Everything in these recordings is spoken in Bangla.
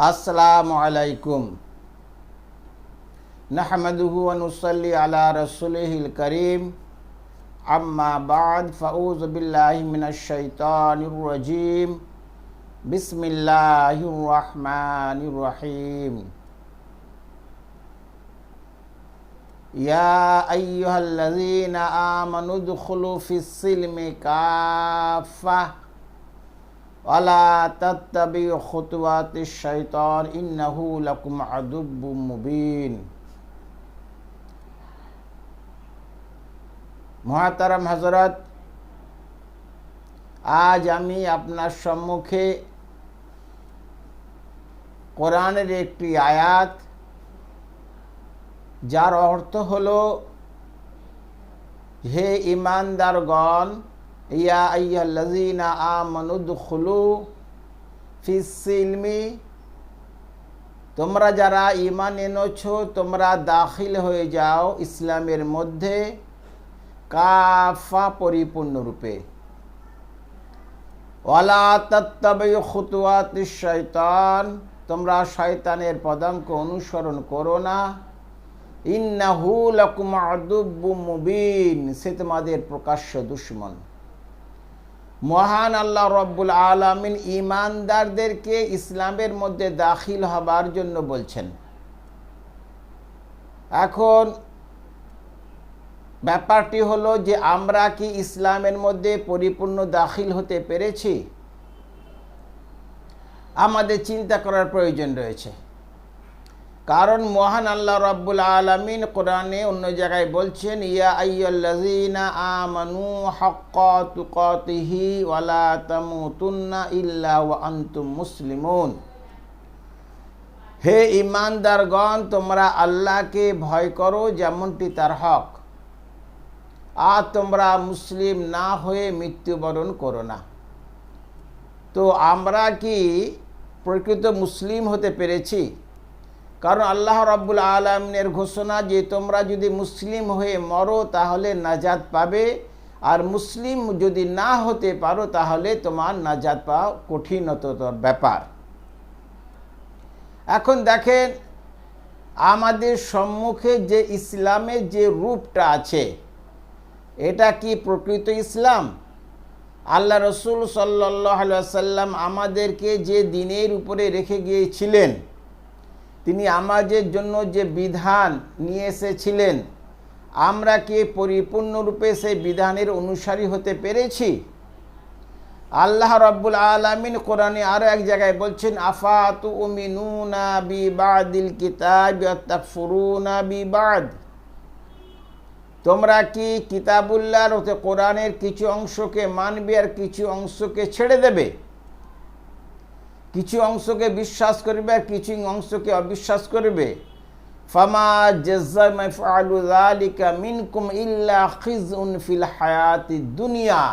আসসালামু আলাইকুম নাহমাদুহু ওয়া নুসাল্লি আলা রাসূলিহিল কারীম আম্মা বাদ ফাউযু বিল্লাহি মিনাশ শাইতানির রাজীম বিসমিল্লাহির রহমানির রহিম يا أيها الذين آمنوا ادخلوا في السلم كافة আলা মহাতারাম হজরত আজ আমি আপনার সম্মুখে কোরআনের একটি আয়াত, যার অর্থ হল, হে ইমানদারগণ ইয়া আইয়াল্লাযীনা আমানুদখুলু ফিসিলমি তোমরা যারা ইমান এনেছ, তোমরা দাখিল হয়ে যাও ইসলামের মধ্যে কাফা পরিপূর্ণরূপে। ওয়ালা শয়তান তোমরা শয়তানের পদাঙ্ক অনুসরণ করো না। লাকুম আদুব্বু মুবিন, সে তোমাদের প্রকাশ্য দুশ্মন। মহান আল্লাহ রব্বুল আলমিন ইমানদারদেরকে ইসলামের মধ্যে দাখিল হবার জন্য বলছেন। এখন ব্যাপারটি হলো যে আমরা কি ইসলামের মধ্যে পরিপূর্ণ দাখিল হতে পেরেছি? আমাদের চিন্তা করার প্রয়োজন রয়েছে। কারণ মহান আল্লাহ রাব্বুল আলমিন কোরআনে অন্য জায়গায় বলছেন, ইয়া আইয়াল্লাযীনা আমানু হাক্কা ওয়ালা ওয়া মুসলিমুন। হে ইমানদারগণ তোমরা আল্লাহকে ভয় করো যেমনটি তার হক, আর তোমরা মুসলিম না হয়ে মৃত্যুবরণ করো না। তো আমরা কি প্রকৃত মুসলিম হতে পেরেছি? কারণ আল্লাহ রাব্বুল আলমিনের ঘোষণা যে তোমরা যদি মুসলিম হয়ে মরো তাহলে নাজাদ পাবে, আর মুসলিম যদি না হতে পারো তাহলে তোমার নাজাদ পাওয়া কঠিনতর ব্যাপার। এখন দেখেন, আমাদের সম্মুখে যে ইসলামের যে রূপটা আছে, এটা কি প্রকৃত ইসলাম? আল্লাহ রসুল সাল্লাহ সাল্লাম আমাদেরকে যে দিনের উপরে রেখে গিয়েছিলেন তিনি আমাদের জন্য যে বিধান নিয়ে এসেছিলেন, আমরা কি পরিপূর্ণরূপে সেই বিধানের অনুসারী হতে পেরেছি? আল্লাহ রব্বুল আলমিন কোরআনে আরও এক জায়গায় বলছেন আফাতু উমিনুনা বি বাদিল কিতাব তাকফুরুনা বি তোমরা কি কিতাবুল্লাহর কোরআনের কিছু অংশকে মানবে আর কিছু অংশকে ছেড়ে দেবে? কিছু অংশকে বিশ্বাস করবে, আর কিছু অংশকে অবিশ্বাস করবে। ফামা মিনকুম হায়াতি দুনিয়া।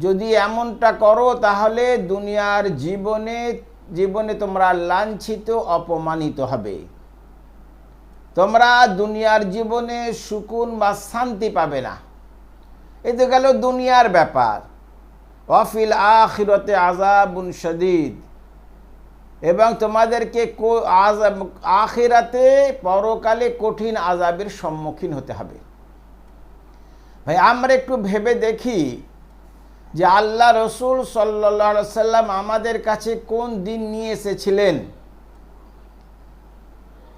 যদি এমনটা করো, তাহলে দুনিয়ার জীবনে জীবনে তোমরা লাঞ্ছিত, অপমানিত হবে। তোমরা দুনিয়ার জীবনে সুকুন বা শান্তি পাবে না। এ তো গেল দুনিয়ার ব্যাপার। অফিল আখিরতে আজাবুন শদীদ। এবং তোমাদেরকে আখিরাতে পরকালে কঠিন আজাবের সম্মুখীন হতে হবে। ভাই, আমরা একটু ভেবে দেখি যে আল্লাহ রসুল সাল্লা সাল্লাম আমাদের কাছে কোন দিন নিয়ে এসেছিলেন?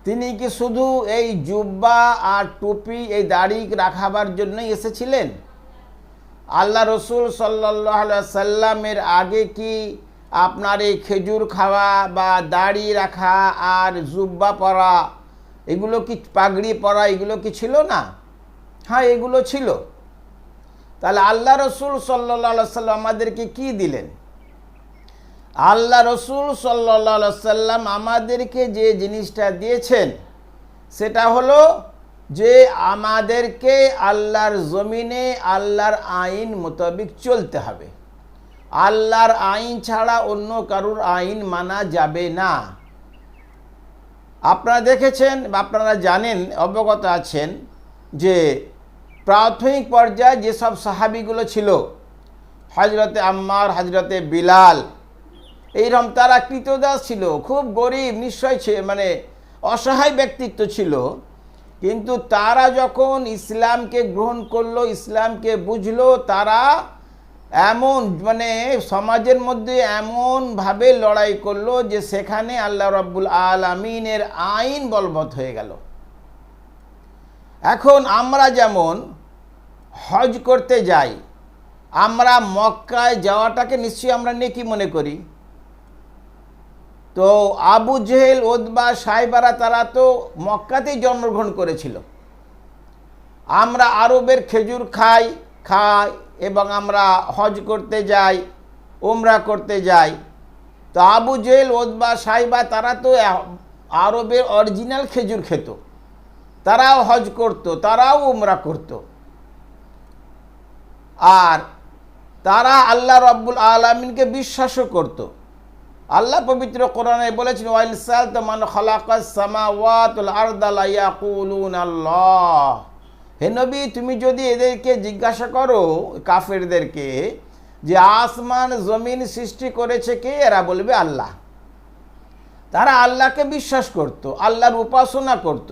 তিনি কি শুধু এই জুব্বা আর টুপি এই দাড়ি রাখাবার জন্যই এসেছিলেন? আল্লাহ রসুল সাল্লাহ সাল্লামের আগে কি আপনার এই খেজুর খাওয়া বা দাড়ি রাখা আর জুব্বা পরা, এগুলো কি পাগড়ি পরা, এগুলো কি ছিল না? হ্যাঁ এগুলো ছিল। তাহলে আল্লাহ রসুল সাল্লা সাল্লাম আমাদেরকে কি দিলেন? আল্লাহ রসুল সাল্লা সাল্লাম আমাদেরকে যে জিনিসটা দিয়েছেন, সেটা হলো যে আমাদেরকে আল্লাহর জমিনে, আল্লাহর আইন মোতাবিক চলতে হবে। আল্লাহর আইন ছাড়া অন্য কারুর আইন মানা যাবে না। আপনারা দেখেছেন বা আপনারা জানেন, অবগত আছেন যে প্রাথমিক পর্যায়ে যেসব সাহাবিগুলো ছিল হজরতে আম্মার হজরতে বিলাল, এইরকম তারা কৃতদাস ছিল, খুব গরিব, নিশ্চয় মানে অসহায় ব্যক্তিত্ব ছিল। কিন্তু তারা যখন ইসলামকে গ্রহণ করল, ইসলামকে বুঝলো, তারা এমন মানে সমাজের মধ্যে এমনভাবে লড়াই করল যে সেখানে আল্লাহ রব্বুল আলমিনের আইন বলবৎ হয়ে গেল। এখন আমরা যেমন হজ করতে যাই, আমরা মক্কায় যাওয়াটাকে নিশ্চয়ই আমরা নেকি মনে করি। তো আবু জেহেল ওদবা সাইবারা তারা তো মক্কাতেই জন্মগ্রহণ করেছিল। আমরা আরবের খেজুর খাই খাই এবং আমরা হজ করতে যাই ওমরা করতে যাই। তো আবু জেহেল ওদবা সাইবা, তারা তো আরবের অরিজিনাল খেজুর খেত। তারাও হজ করত, তারাও ওমরা করত। আর তারা আল্লাহ রব্বুল আলমিনকে বিশ্বাসও করত। আল্লাহ পবিত্র কোরআনে বলেছেন, ওয়াইল সাল তো মান খালাকাস সামাওয়াতুল আরদালা ইয়াকুলুন আল্লাহ হে নবী, তুমি যদি এদেরকে জিজ্ঞাসা করো, কাফেরদেরকে, যে আসমান, জমিন সৃষ্টি করেছে কে? এরা বলবে আল্লাহ। তারা আল্লাহকে বিশ্বাস করত, আল্লাহর উপাসনা করত।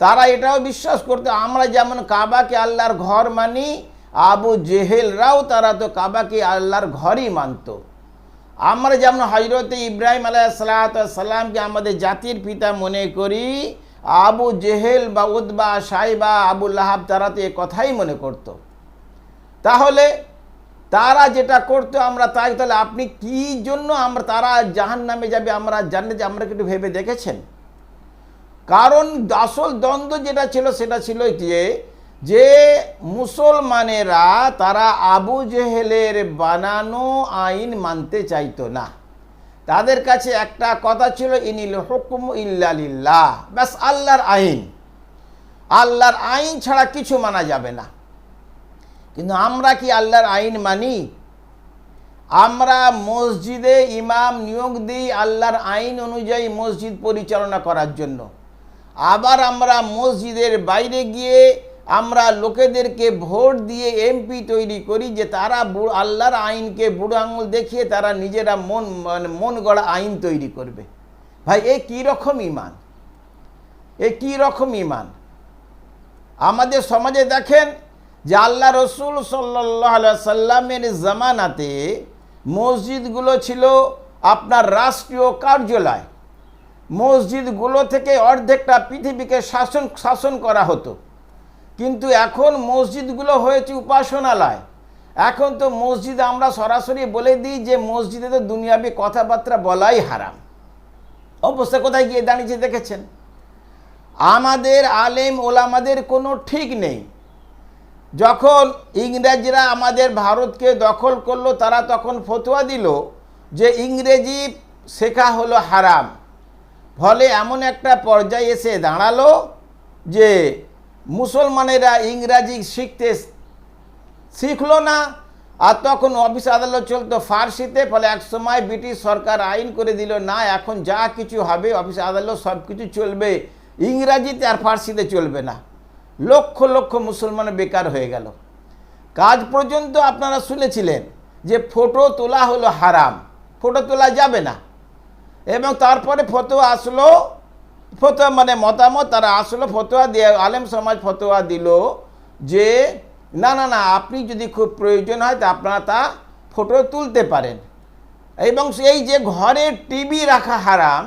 তারা এটাও বিশ্বাস করতো, আমরা যেমন কাবাকে আল্লাহর ঘর মানি, আবু জেহেলরাও তারা তো কাবাকে আল্লাহর ঘরই মানত। আমরা যেমন হজরত ইব্রাহিম আলাইসালামকে আমাদের জাতির পিতা মনে করি আবু জেহেল বা উদ্বা সাইবা, আবু লাহাব তারা তো এ কথাই মনে করত। তাহলে তারা যেটা করতো আমরা তাই, তাহলে আপনি কি জন্য আমরা তারা জাহান নামে যাবে, আমরা জানলে যে আমরা একটু ভেবে দেখেছেন? কারণ আসল দ্বন্দ্ব যেটা ছিল, সেটা ছিল যে যে মুসলমানেরা তারা আবু জেহেলের বানানো আইন মানতে চাইতো না। তাদের কাছে একটা কথা ছিল, ইনিল হুকুম ইল্লালিল্লাহ ব্যাস, আল্লাহর আইন। আল্লাহর আইন ছাড়া কিছু মানা যাবে না। কিন্তু আমরা কি আল্লাহর আইন মানি? আমরা মসজিদে ইমাম নিয়োগ দিই আল্লাহর আইন অনুযায়ী মসজিদ পরিচালনা করার জন্য। আবার আমরা মসজিদের বাইরে গিয়ে আমরা লোকেদেরকে ভোট দিয়ে এমপি তৈরি করি যে তারা আল্লাহর আইনকে বুড়ো আঙুল দেখিয়ে তারা নিজেরা মন মানে মন গড়া আইন তৈরি করবে। ভাই, এ কী রকম ইমান? এ কী রকম ইমান? আমাদের সমাজে দেখেন যে আল্লাহ রসুল সাল্লাহ সাল্লামের জামানাতে মসজিদগুলো ছিল আপনার রাষ্ট্রীয় কার্যালয়। মসজিদগুলো থেকে অর্ধেকটা পৃথিবীকে শাসন শাসন করা হতো। কিন্তু এখন মসজিদগুলো হয়েছে উপাসনালয়। এখন তো মসজিদ আমরা সরাসরি বলে দিই যে মসজিদে তো দুনিয়াবি কথাবার্তা বলাই হারাম। অবস্থা কোথায় গিয়ে দাঁড়িয়েছে দেখেছেন? আমাদের আলেম ওলামাদের কোনো ঠিক নেই। যখন ইংরেজরা আমাদের ভারতকে দখল করল, তারা তখন ফতোয়া দিল যে ইংরেজি শেখা হলো হারাম। ফলে এমন একটা পর্যায়ে এসে দাঁড়াল যে মুসলমানেরা ইংরাজি শিখতে শিখলো না, আর তখন অফিস আদালত চলতো ফার্সিতে, ফলে এক সময় ব্রিটিশ সরকার আইন করে দিল, না, এখন যা কিছু হবে, অফিস আদালত সব কিছু চলবে, ইংরাজিতে আর ফার্সিতে চলবে না। লক্ষ লক্ষ মুসলমান বেকার হয়ে গেল। কাজ পর্যন্ত আপনারা শুনেছিলেন যে ফটো তোলা হলো হারাম, ফটো তোলা যাবে না। এবং তারপরে ফটো আসলো ফতোয়া মানে মতামত, তারা আসলো ফতোয়া দিয়ে, আলেম সমাজ ফতোয়া দিল যে, না না না, আপনি যদি খুব প্রয়োজন হয় তা আপনারা তা ফটো তুলতে পারেন। এবং এই যে ঘরে টিভি রাখা হারাম,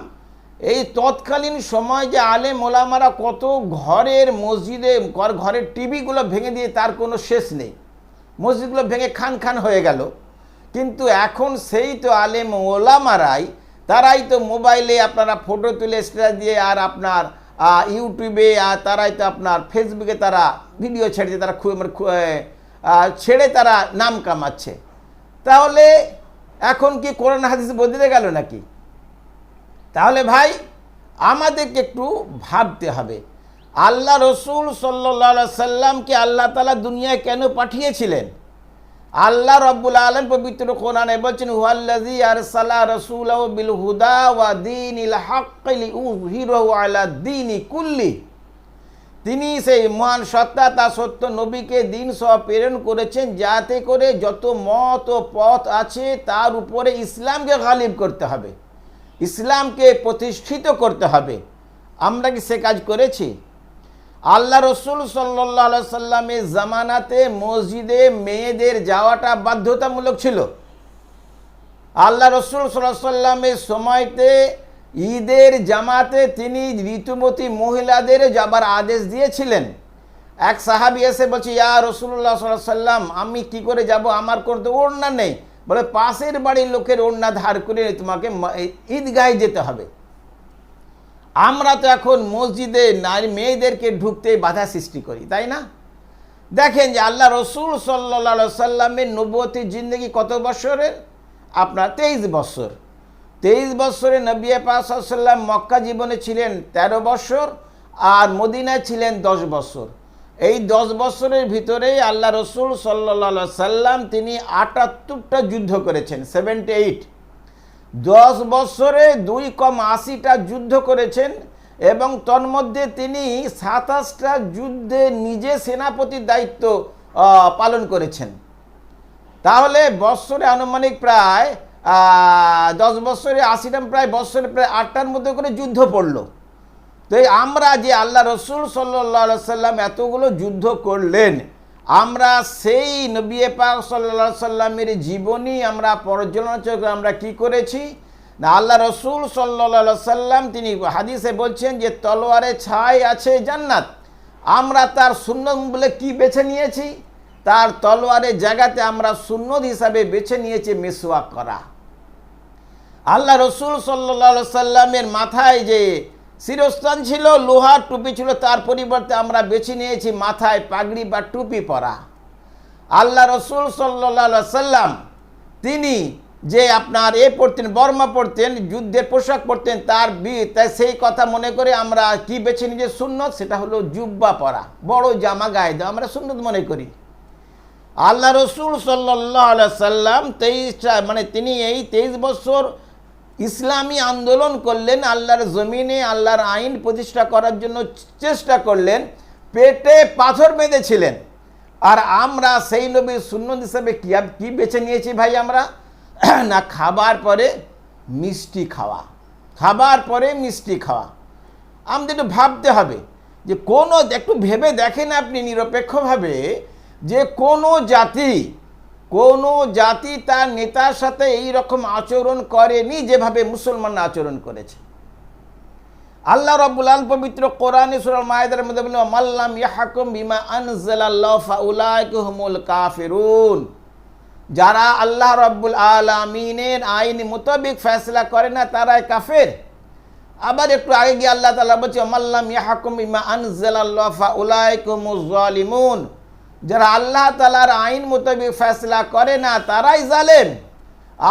এই তৎকালীন সময় যে আলেম ওলামারা কত ঘরের মসজিদে ঘরের টিভিগুলো ভেঙে দিয়ে তার কোনো শেষ নেই। মসজিদগুলো ভেঙে খান খান হয়ে গেল। কিন্তু এখন সেই তো আলেম ওলামারাই তারাই তো মোবাইলে আপনারা ফটো তুলে স্ট্যাটাস দিয়ে আর আপনার ইউটিউবে আর তারাই তো আপনার ফেসবুকে তারা ভিডিও ছেড়েছে, তারা ছেড়ে তারা নাম কামাচ্ছে। তাহলে এখন কি কোরআন হাদিস বদলে গেল নাকি? তাহলে ভাই, আমাদেরকে একটু ভাবতে হবে। আল্লাহ রসুল সাল্লা সাল্লামকে আল্লাহ তালা দুনিয়ায় কেন পাঠিয়েছিলেন? আল্লাহ রব্বুল আলম পবিত্র কোরআনে বলছেন হুয়াল্লাজি আর সালা রসুল বিল হুদা ওয়া দিন ইল হক হিরো আলা দিন কুল্লি। তিনি সেই মহান সত্তা, তা সত্য নবীকে দিন সহ প্রেরণ করেছেন, যাতে করে যত মত ও পথ আছে তার উপরে ইসলামকে গালিব করতে হবে, ইসলামকে প্রতিষ্ঠিত করতে হবে। আমরা কি সে কাজ করেছি? আল্লাহ রসুল সাল্লাহ সাল্লামের জামানাতে, মসজিদে মেয়েদের যাওয়াটা বাধ্যতামূলক ছিল। আল্লাহ রসুল সাল্লাহ সাল্লামের সময়তে ঈদের জামাতে তিনি ঋতুমতী মহিলাদের যাবার আদেশ দিয়েছিলেন। এক সাহাবি এসে বলছে, ইয়া রসুল্লাহ সাল্লাহ সাল্লাম, আমি কি করে যাব? আমার কোনো তো ওড়না নেই। বলে, পাশের বাড়ির লোকের ওড়না ধার করে তোমাকে ঈদগাহে যেতে হবে। আমরা তো এখন মসজিদে নারী মেয়েদেরকে ঢুকতে বাধা সৃষ্টি করি, তাই না? দেখেন যে আল্লাহ রসুল সাল্লা সাল্লামের নব্বতী জিন্দগি কত বছরের? আপনার তেইশ বছর। তেইশ বছরে নবী পাসাল্লাম মক্কা জীবনে ছিলেন ১৩ বছর আর মদিনায় ছিলেন দশ বছর। এই দশ বছরের ভিতরেই আল্লাহ রসুল সাল্লা সাল্লাম তিনি আটাত্তরটা যুদ্ধ করেছেন সেভেন্টি এইট দশ বছরে দুই কম আশিটা যুদ্ধ করেছেন এবং তন্মধ্যে তিনি সাতাশটা যুদ্ধে নিজে সেনাপতির দায়িত্ব পালন করেছেন। তাহলে বৎসরে আনুমানিক প্রায় দশ বছরে আশিটা প্রায়, বৎসরে প্রায় আটটার মধ্যে করে যুদ্ধ পড়ল। তো আমরা যে আল্লাহ রসুল সাল্লা সাল্লাম এতগুলো যুদ্ধ করলেন আমরা সেই নবী পাক সাল্লা সাল্লামের জীবনী আমরা পর্যালোচনা আমরা কি করেছি? না, আল্লাহ রসুল সাল্লা সাল্লাম তিনি হাদিসে বলছেন যে তলোয়ারে ছাই আছে জান্নাত। আমরা তার সুন্নত বলে কি বেছে নিয়েছি? তার তলোয়ারের জায়গাতে আমরা সুন্নত হিসাবে বেছে নিয়েছি মেসোয়াক করা। আল্লাহ রসুল সাল্লা সাল্লামের মাথায় যে শিরস্থান ছিল, লোহার টুপি ছিল, তার পরিবর্তে আমরা বেছে নিয়েছি মাথায় পাগড়ি বা টুপি পরা। আল্লাহ রসুল সাল্লা সাল্লাম তিনি যে আপনার এ পড়তেন, বর্মা পড়তেন, যুদ্ধের পোশাক পরতেন তার তাই সেই কথা মনে করে আমরা কি বেছে নিয়ে সুন্নত, সেটা হলো জুব্বা পরা, বড় জামা গায়ে দেওয়া, আমরা সুন্নত মনে করি। আল্লাহ রসুল সাল্লাহ সাল্লাম তেইশটা মানে তিনি এই তেইশ বছর ইসলামী আন্দোলন করলেন, আল্লাহর জমিনে, আল্লাহর আইন প্রতিষ্ঠা করার জন্য চেষ্টা করলেন, পেটে পাথর বেঁধেছিলেন। আর আমরা সেই নবীর সুন্নত হিসাবে কি কি বেছে নিয়েছি ভাই আমরা? না, খাবার পরে মিষ্টি খাওয়া। খাবার পরে মিষ্টি খাওয়া। আমাদের একটু ভাবতে হবে যে কোনো একটু ভেবে দেখেন আপনি নিরপেক্ষভাবে যে কোনো জাতি কোনো জাতি তার নেতার সাথে এই রকম আচরণ করেনি যেভাবে মুসলমান আচরণ করেছে। আল্লাহ রব্বুল আল পবিত্র কোরআনে সুরাল মায়েদের মধ্যে বলল মাল্লাম ইয়াহাকুম বিমা আনজালাল্লাহ ফাউলাইকা হুমুল কাফিরুন। যারা আল্লাহ রব্বুল আলামিনের আইন মোতাবিক ফেসলা করে না, তারাই কাফের। আবার একটু আগে গিয়ে আল্লাহ তাআলা বলছে মাল্লাম ইয়াহাকুম বিমা আনজালাল্লাহ ফাউলাইকা হুমুজ জালিমুন। যারা আল্লাহ তালার আইন মোতাবিক ফেসলা করে না, তারাই জালেম।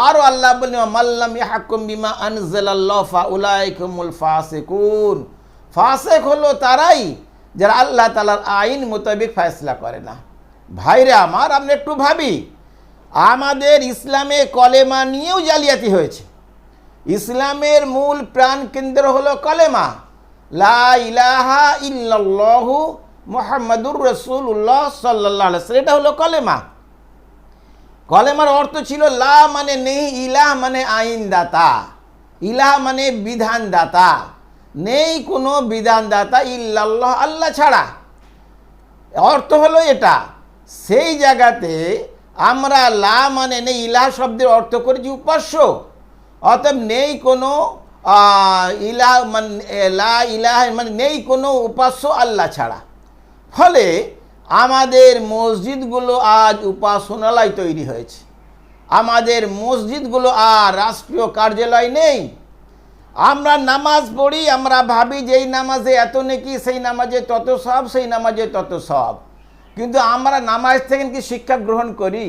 আরও আল্লাহ বললেন মাল্লাম ইয়াহকুম বিমা আনজালাল্লাহ ফাউলাইকুমুল ফাসিকুন। ফাসেক হলো তারাই যারা আল্লাহ তালার আইন মোতাবিক ফেসলা করে না। ভাইরা আমার আপনি একটু ভাবি, আমাদের ইসলামে কলেমা নিয়েও জালিয়াতি হয়েছে। ইসলামের মূল প্রাণ কেন্দ্র হলো কলেমা। লা ইলাহা ইল্লাল্লাহু মোহাম্মদুর রসুল্লাহ সাল্লাহ এটা হলো কলেমা। কলেমার অর্থ ছিল লা মানে নেই ইলাহ মানে আইনদাতা। ইলাহ মানে বিধানদাতা। নেই কোনো বিধানদাতা ইল্লাল্লাহ, আল্লাহ ছাড়া। অর্থ হলো এটা। সেই জায়গাতে আমরা লা মানে নেই ইলাহ শব্দের অর্থ করেছি উপাস্য। অতএব নেই কোনো ইলাহ মানে লা ইলাহ মানে নেই কোনো উপাস্য আল্লাহ ছাড়া। ফলে আমাদের মসজিদগুলো আজ উপাসনালয় তৈরি হয়েছে। আমাদের মসজিদগুলো আর রাষ্ট্রীয় কার্যালয় নেই। আমরা নামাজ পড়ি, আমরা ভাবি যে এই নামাজে এত নেকি, সেই নামাজে তত সব, সেই নামাজে তত সব। কিন্তু আমরা নামাজ থেকে কি শিক্ষা গ্রহণ করি?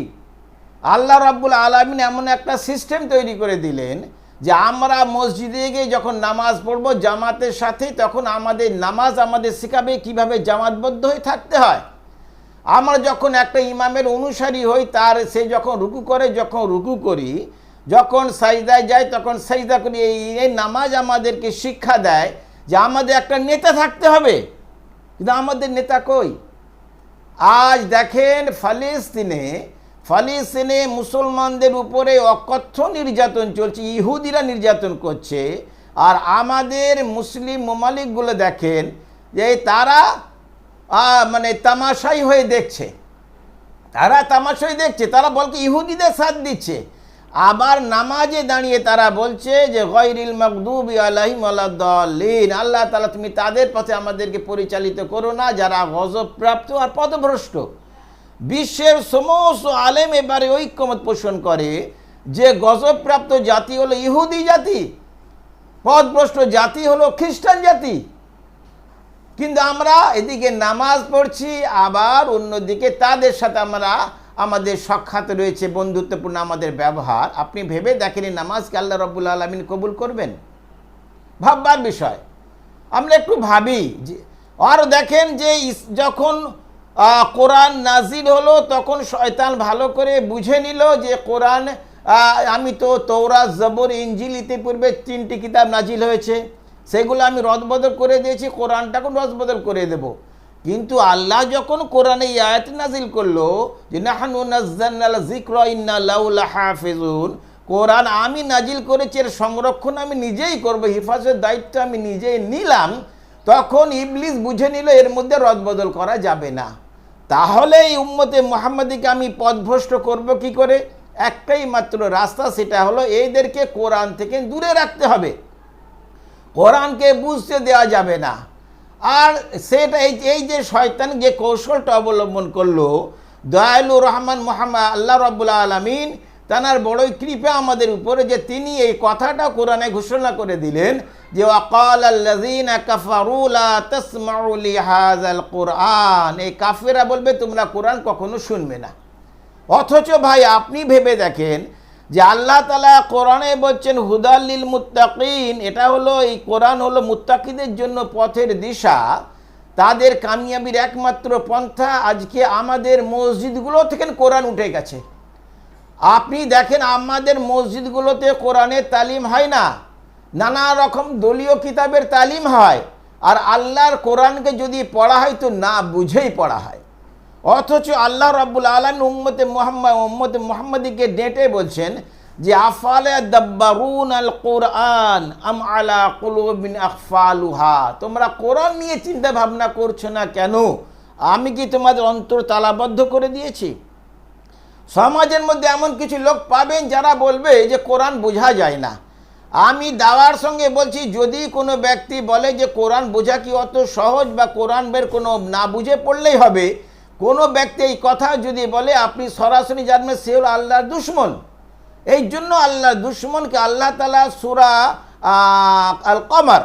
আল্লাহ রাব্বুল আলমিন এমন একটা সিস্টেম তৈরি করে দিলেন যে আমরা মসজিদে গিয়ে যখন নামাজ পড়ব জামাতের সাথে, তখন আমাদের নামাজ আমাদের শেখাবে কীভাবে জামাতবদ্ধ হয়ে থাকতে হয়। আমরা যখন একটা ইমামের অনুসারী হই, তার সে যখন রুকু করে, যখন রুকু করি, যখন সাইদায় যায় তখন সাইদা করি, এই নামাজ আমাদেরকে শিক্ষা দেয় যে আমাদের একটা নেতা থাকতে হবে। কিন্তু আমাদের নেতা কই? আজ দেখেন ফালিস্তিনে ফালিস্তিনে মুসলমানদের উপরে অকথ্য নির্যাতন চলছে, ইহুদিরা নির্যাতন করছে। আর আমাদের মুসলিম মোমালিকগুলো দেখেন যে তারা মানে তামাশাই হয়ে দেখছে। তারা তামাশাই দেখছে, তারা বলকে ইহুদিদের সাথ দিচ্ছে। আবার নামাজে দাঁড়িয়ে তারা বলছে যে গৈরিল মকদুব আলাহিম আল্লাহলিন আল্লাহ তালা তুমি তাদের পথে আমাদেরকে পরিচালিত করো না, যারা গজবপ্রাপ্ত আর পদভ্রষ্ট। বিশ্বের সমস্ত আলেম এবারে ঐক্যমত পোষণ করে যে গজবপ্রাপ্ত জাতি হলো ইহুদি জাতি, পদভ্রষ্ট জাতি হলো খ্রিস্টান জাতি। কিন্তু আমরা এদিকে নামাজ পড়ছি, আবার অন্যদিকে তাদের সাথে আমরা, আমাদের সাক্ষাৎ রয়েছে, বন্ধুত্বপূর্ণ আমাদের ব্যবহার। আপনি ভেবে দেখেনি নামাজকে আল্লাহ রব্বুল আলমিন কবুল করবেন? ভাববার বিষয়। আমরা একটু ভাবি যে, আর দেখেন যে যখন কোরআন নাজিল হলো, তখন শয়তান ভালো করে বুঝে নিল যে কোরআন আমি তো তৌরা জবর ইঞ্জিল ইতিপূর্বে তিনটি কিতাব নাজিল হয়েছে। সেগুলো আমি রদবদল করে দিয়েছি কোরআনটাকে রদবদল করে দেব। কিন্তু আল্লাহ যখন কোরআনে এই নাজিল করল যে নাহানু লাউলা হাফিজুন কোরআন আমি নাজিল করেছি, এর সংরক্ষণ আমি নিজেই করব, হিফাজতের দায়িত্ব আমি নিজেই নিলাম তখন ইবলিস বুঝে নিল এর মধ্যে রদবদল করা যাবে না। তাহলে এই উম্মতে মোহাম্মদীকে আমি পথভ্রষ্ট করব কি করে? একটাই মাত্র রাস্তা, সেটা হলো এইদেরকে কোরআন থেকে দূরে রাখতে হবে। কোরআনকে বুঝতে দেওয়া যাবে না। আর সেটা এই এই যে শয়তান যে কৌশলটা অবলম্বন করল দয়ালুর রহমান মোহাম্মদ, আল্লাহ রব্বুল্লা আলমিন, তানার বড়ই কৃপা আমাদের উপরে যে তিনি এই কথাটা কোরআনে ঘোষণা করে দিলেন যে কুরআন এই কাফেরা বলবে, তোমরা কোরআন কখনো শুনবে না। অথচ ভাই, আপনি ভেবে দেখেন যে আল্লাহ তালা কোরআনে বলছেন হুদাল্লিল মুত্তাকিন এটা হলো, এই কোরআন হলো মুত্তাকিদের জন্য পথের দিশা। তাদের কামিয়াবির একমাত্র পন্থা আজকে আমাদের মসজিদগুলো থেকে কোরআন উঠে গেছে। আপনি দেখেন, আমাদের মসজিদগুলোতে কোরআনের তালিম হয় না। নানা রকম দলীয় কিতাবের তালিম হয়, আর আল্লাহর কোরআনকে যদি পড়া হয় তো না বুঝেই পড়া হয়। অথচ আল্লাহ রাব্বুল আলম উম্মতে মোহাম্মদ, উম্মতে মোহাম্মদীকে ডেটে বলছেন যে, আফালে দাব্বারুন আল কোরআন আম আলা কুলুবিন আখফালুহা। তোমরা কোরআন নিয়ে চিন্তা ভাবনা করছ না কেন? আমি কি তোমাদের অন্তর তালাবদ্ধ করে দিয়েছি? সমাজের মধ্যে এমন কিছু লোক পাবেন যারা বলবে যে, কোরআন বোঝা যায় না। আমি দাওয়ার সঙ্গে বলছি, যদি কোনো ব্যক্তি বলে যে কোরআন বোঝা কি অত সহজ বা কোরআন বের কোনো না বুঝে পড়লেই হবে, কোনো ব্যক্তি এই কথা যদি বলে, আপনি সরাসরি জানবেন সে হল আল্লাহর দুশ্মন। এই জন্য আল্লাহর দুশ্মনকে আল্লাহ তালা সুরা আল কমর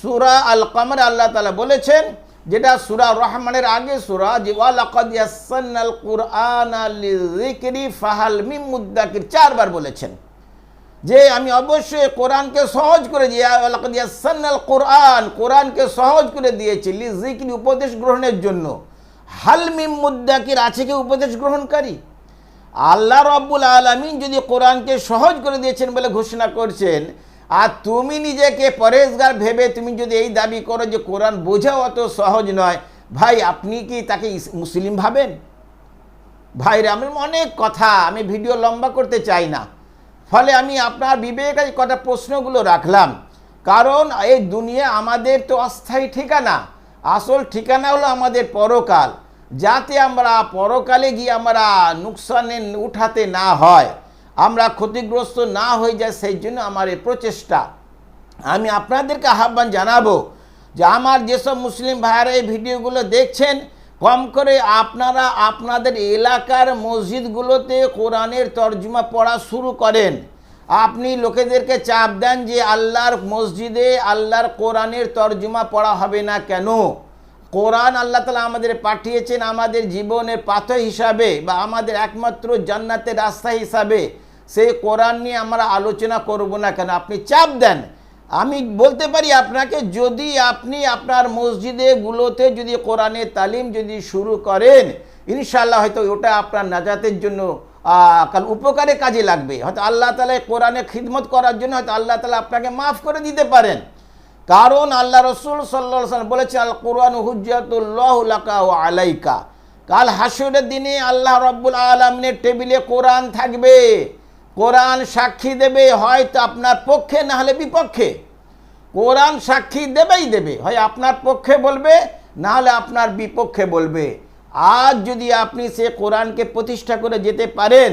সুরা আল কমর আল্লাহ তালা বলেছেন, যেটা সুরা রহমানের আগে সুরা, যে ইয়াসসান্নাল কুরআন ফাহাল মিম মুদ্দাকির চারবার বলেছেন। যে আমি অবশ্যই কোরআনকে সহজ করে কোরআন কোরআনকে সহজ করে দিয়েছি লিযিকরি উপদেশ গ্রহণের জন্য। হাল মিম মুদ্দাকির, আছে কি উপদেশ গ্রহণকারী? আল্লাহ রব্বুল আলমিন যদি কোরআনকে সহজ করে দিয়েছেন বলে ঘোষণা করছেন, আর তুমি নিজেকে পরেশগার ভেবে তুমি যদি এই দাবি করো যে কোরআন বোঝা অত সহজ নয়, ভাই আপনি কি তাকে মুসলিম ভাবেন? ভাইরা আমার অনেক কথা, আমি ভিডিও লম্বা করতে চাই না। ফলে আমি আপনার বিবেকে কটা প্রশ্নগুলো রাখলাম। কারণ এই দুনিয়া আমাদের তো অস্থায়ী ঠিকানা। আসল ঠিকানা হলো আমাদের পরকাল। যাতে আমরা পরকালে গিয়ে আমরা নুকসানে উঠাতে না হয়, আমরা ক্ষতিগ্রস্ত না হয়ে যায় সেই জন্য আমার এই প্রচেষ্টা। আমি আপনাদেরকে আহ্বান জানাব যে আমার যেসব মুসলিম ভাইয়েরা এই ভিডিওগুলো দেখছেন কম করে আপনারা আপনাদের এলাকার মসজিদগুলোতে কোরআনের তর্জমা পড়া শুরু করেন। আপনি লোকেদেরকে চাপ দেন যে আল্লাহর মসজিদে আল্লাহর কোরআনের তর্জমা পড়া হবে না কেন? কোরআন আল্লাহ তালা আমাদের পাঠিয়েছেন আমাদের জীবনের পাথর হিসাবে বা আমাদের একমাত্র জান্নাতের রাস্তা হিসাবে। সেই কোরআন নিয়ে আমরা আলোচনা করব না কেন? আপনি চাপ দেন। আমি বলতে পারি আপনাকে, যদি আপনি আপনার মসজিদে গুলোতে যদি কোরআনের তালিম যদি শুরু করেন ইনশাল্লাহ হয়তো ওটা আপনার নাজাতের জন্য কাল উপকারে কাজে লাগবে। হয়তো আল্লাহ তালা কোরআনে খিদমত করার জন্য হয়তো আল্লাহ তালা আপনাকে মাফ করে দিতে পারেন। কারণ আল্লাহ রসুল সাল্লাম বলেছে আল কোরআন হুজ্জাতুল্লাহ লাকা ও আলাইকা। কাল হাসুরের দিনে আল্লাহ রব্বুল আলমিনের টেবিলে কোরআন থাকবে। কোরআন সাক্ষী দেবে, হয়তো আপনার পক্ষে, না হলে বিপক্ষে। কোরআন সাক্ষী দেবেই দেবে। হয় আপনার পক্ষে বলবে, না হলে আপনার বিপক্ষে বলবে। আজ যদি আপনি সে কোরআনকে প্রতিষ্ঠা করে যেতে পারেন,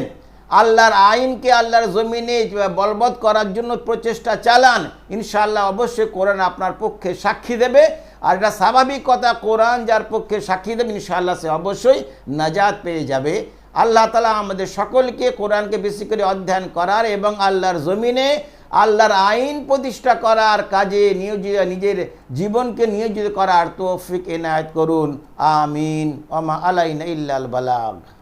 আল্লাহর আইনকে আল্লাহর জমিনে বলবৎ করার জন্য প্রচেষ্টা চালান, ইনশাআল্লাহ অবশ্যই কোরআন আপনার পক্ষে সাক্ষী দেবে। আর এটা স্বাভাবিক কথা, কোরআন যার পক্ষে সাক্ষী দেবে, ইনশাআল্লাহ সে অবশ্যই নাজাদ পেয়ে যাবে। আল্লাহ তালা আমাদের সকলকে কোরআনকে বেশি করে অধ্যয়ন করার এবং আল্লাহর জমিনে আল্লাহর আইন প্রতিষ্ঠা করার কাজে নিয়োজিত, নিজের জীবনকে নিয়োজিত করার তৌফিক এনায়ত করুন। আমিন। ওমা আলাইন ইল্লাল বালাগ।